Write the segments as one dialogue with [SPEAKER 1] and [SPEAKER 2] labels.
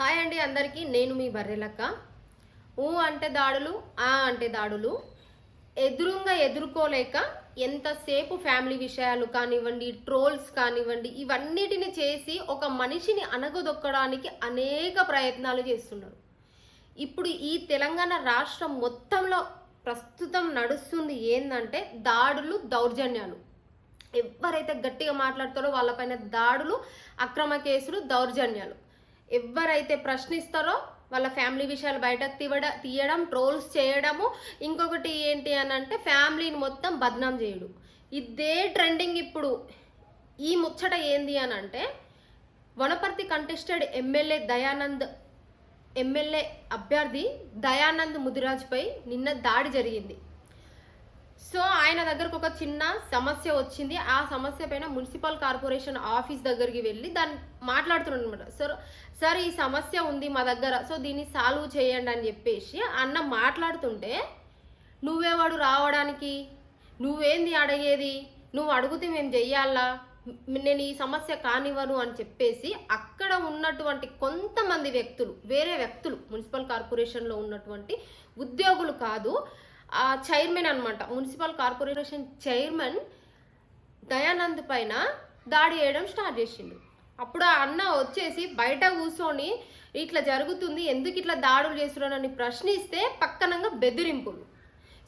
[SPEAKER 1] Hi అండి అందరికీ నేను మీ బర్రెలక్క. ఊ అంటే దాడులు ఆ అంటే దాడులు. ఎదురుగా ఎదుర్కోలేక ఎంతసేపు ఫ్యామిలీ విషయాలు కానివ్వండి ట్రోల్స్ కానివ్వండి ఇవన్నిటిని చేసి ఒక మనిషిని అనగదొక్కడానికి అనేక ప్రయత్నాలు చేస్తున్నారు. ఇప్పుడు ఈ తెలంగాణ రాష్ట్రం మొత్తంలో ప్రస్తుతం నడుస్తుంది ఏంటంటే దాడులు దౌర్జన్యాలు. ఎవరైతే గట్టిగా మాట్లాడతారో వాళ్ళపైన దాడులు అక్రమ కేసులు దౌర్జన్యాలు. ఎవరైతే ప్రశ్నిస్తారో వాళ్ళ ఫ్యామిలీ విషయాలు బయటకు తీవడ తీయడం ట్రోల్స్ చేయడము. ఇంకొకటి ఏంటి అని అంటే ఫ్యామిలీని మొత్తం బద్నాం చేయడు. ఇదే ట్రెండింగ్ ఇప్పుడు. ఈ ముచ్చట ఏంది అని అంటే Wanaparthy contested MLA Dayanand MLA అభ్యర్థి దయానంద్ ముదిరాజ్పై నిన్న దాడి జరిగింది. ఆయన దగ్గరకు ఒక చిన్న సమస్య వచ్చింది. ఆ సమస్య పైన మున్సిపల్ కార్పొరేషన్ ఆఫీస్ దగ్గరికి వెళ్ళి దాన్ని మాట్లాడుతున్నాడు అనమాట సార్ సార్ ఈ సమస్య ఉంది మా దగ్గర సో దీన్ని సాల్వ్ చేయండి అని చెప్పేసి అన్న మాట్లాడుతుంటే నువ్వేవాడు రావడానికి? నువ్వేంది అడిగేది? నువ్వు అడిగితే మేము చెయ్యాలా? నేను ఈ సమస్య కానివ్వను అని చెప్పేసి అక్కడ ఉన్నటువంటి కొంతమంది వ్యక్తులు వేరే వ్యక్తులు మున్సిపల్ కార్పొరేషన్లో ఉన్నటువంటి ఉద్యోగులు కాదు ఆ చైర్మన్ అనమాట మున్సిపల్ కార్పొరేషన్ చైర్మన్ దయానంద్ పైన దాడి చేయడం స్టార్ట్ చేసిండు. అప్పుడు ఆ అన్న వచ్చేసి బయట కూర్చొని ఇట్లా జరుగుతుంది ఎందుకు ఇట్లా దాడులు చేస్తున్నానని ప్రశ్నిస్తే పక్కనంగా బెదిరింపులు.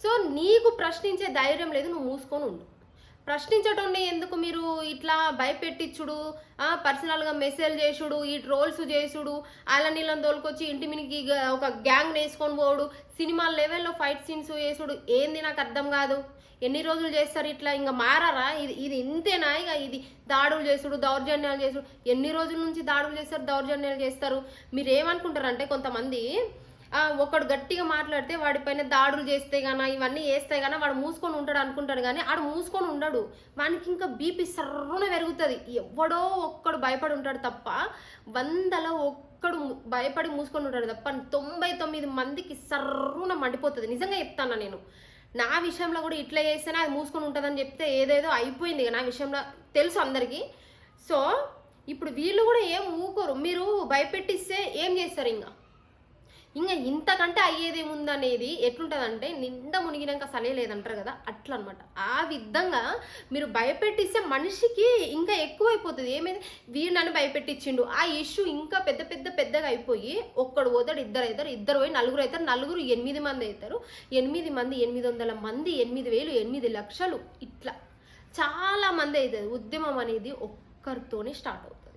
[SPEAKER 1] సో నీకు ప్రశ్నించే ధైర్యం లేదు నువ్వు మూసుకొని ఉండు. ప్రశ్నించటండి ఎందుకు మీరు ఇట్లా భయపెట్టించుడు పర్సనల్గా మెసేజ్ చేసుడు ఈ ట్రోల్స్ చేసుడు అలా నీళ్ళని తోలుకొచ్చి ఇంటి మినికి ఒక గ్యాంగ్ వేసుకొని పోడు సినిమా లెవెల్లో ఫైట్ సీన్స్ చేసుడు ఏంది నాకు అర్థం కాదు. ఎన్ని రోజులు చేస్తారు ఇట్లా? ఇంకా మారారా? ఇది ఇది ఇంతేనా? ఇక ఇది దాడులు చేసుడు దౌర్జన్యాలు చేసుడు. ఎన్ని రోజుల నుంచి దాడులు చేస్తారు దౌర్జన్యాలు చేస్తారు? మీరు ఏమనుకుంటారంటే కొంతమంది ఒకడు గట్టిగా మాట్లాడితే వాడిపైన దాడులు చేస్తే గానా ఇవన్నీ వేస్తే గానా వాడు మూసుకొని ఉంటాడు అనుకుంటాడు కానీ ఆడు మూసుకొని ఉండడు. వానికి ఇంకా బీపీ సర్రున పెరుగుతుంది. ఎవడో ఒక్కడు భయపడి ఉంటాడు తప్ప వందల ఒక్కడు భయపడి మూసుకొని ఉంటాడు తప్ప తొంభై తొమ్మిది మందికి సర్రున మండిపోతుంది. నిజంగా చెప్తాను నేను. నా విషయంలో కూడా ఇట్లా చేస్తేనే అది మూసుకొని ఉంటుందని చెప్తే ఏదేదో అయిపోయింది ఇక నా విషయంలో. తెలుసు అందరికీ. సో ఇప్పుడు వీళ్ళు కూడా ఏం ఊకోరు. మీరు భయపెట్టిస్తే ఏం చేస్తారు ఇంకా? ఇంకా ఇంతకంటే అయ్యేదేముందనేది ఎట్లుంటుందంటే నిండా మునిగినాక సలే లేదంటారు కదా అట్లా అనమాట ఆ విధంగా మీరు భయపెట్టిస్తే మనిషికి ఇంకా ఎక్కువైపోతుంది. ఏమైంది? వీడు నన్ను భయపెట్టించిండు. ఆ ఇష్యూ ఇంకా పెద్ద పెద్ద పెద్దగా అయిపోయి ఒక్కడు పోతాడు ఇద్దరు అవుతారు ఇద్దరు పోయి నలుగురు అవుతారు నలుగురు ఎనిమిది మంది అవుతారు ఎనిమిది మంది ఎనిమిది వందల మంది ఎనిమిది వేలు ఎనిమిది లక్షలు ఇట్లా. చాలా మంది అవుతుంది ఉద్యమం అనేది ఒక్కరితోనే స్టార్ట్ అవుతుంది.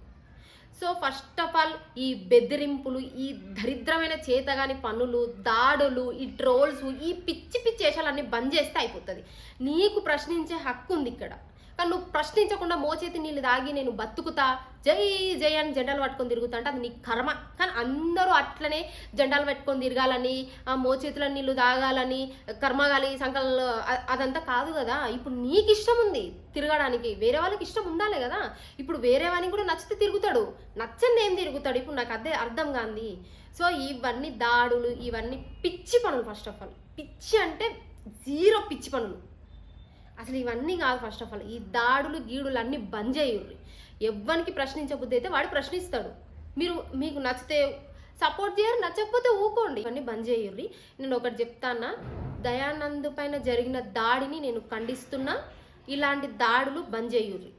[SPEAKER 1] సో ఫస్ట్ ఆఫ్ ఆల్ ఈ బెదిరింపులు ఈ దరిద్రమైన చేతగాని పనులు దాడులు ఈ ట్రోల్స్ ఈ పిచ్చి పిచ్చి వేషాలన్నీ బంద్ చేస్తే అయిపోతుంది. నీకు ప్రశ్నించే హక్కు ఉంది ఇక్కడ. కానీ నువ్వు ప్రశ్నించకుండా మోచేతి నీళ్ళు తాగి నేను బతుకుతా. జై జై అని జెండాలు పట్టుకొని తిరుగుతా అంటే అది నీ కర్మ. కానీ అందరూ అట్లనే జెండాలు పెట్టుకొని తిరగాలని ఆ మోచేతుల నీళ్ళు తాగాలని కర్మగాలి సంకలు అదంతా కాదు కదా. ఇప్పుడు నీకు ఇష్టం ఉంది తిరగడానికి. వేరే వాళ్ళకి ఇష్టం ఉండాలి కదా. ఇప్పుడు వేరే వానికి కూడా నచ్చితే తిరుగుతాడు. నచ్చని ఏం తిరుగుతాడు? ఇప్పుడు నాకు అదే అర్థం కాంది. సో ఇవన్నీ దాడులు ఇవన్నీ పిచ్చి పనులు ఫస్ట్ ఆఫ్ ఆల్ పిచ్చి అంటే జీరో పిచ్చి పనులు. అసలు ఇవన్నీ కాదు ఫస్ట్ ఆఫ్ ఆల్ ఈ దాడులు గీడులు అన్నీ బంద్ చేయుర్రి ఎవ్వరికి ప్రశ్నించబుద్ధి అయితే వాడు ప్రశ్నిస్తాడు. మీరు మీకు నచ్చితే సపోర్ట్ చేయరు నచ్చకపోతే ఊకోండి. ఇవన్నీ బంద్ చేయుర్రి నేను ఒకటి చెప్తానా దయానంద్ పైన జరిగిన దాడిని నేను ఖండిస్తున్నా. ఇలాంటి దాడులు బంద్ చేయుర్రి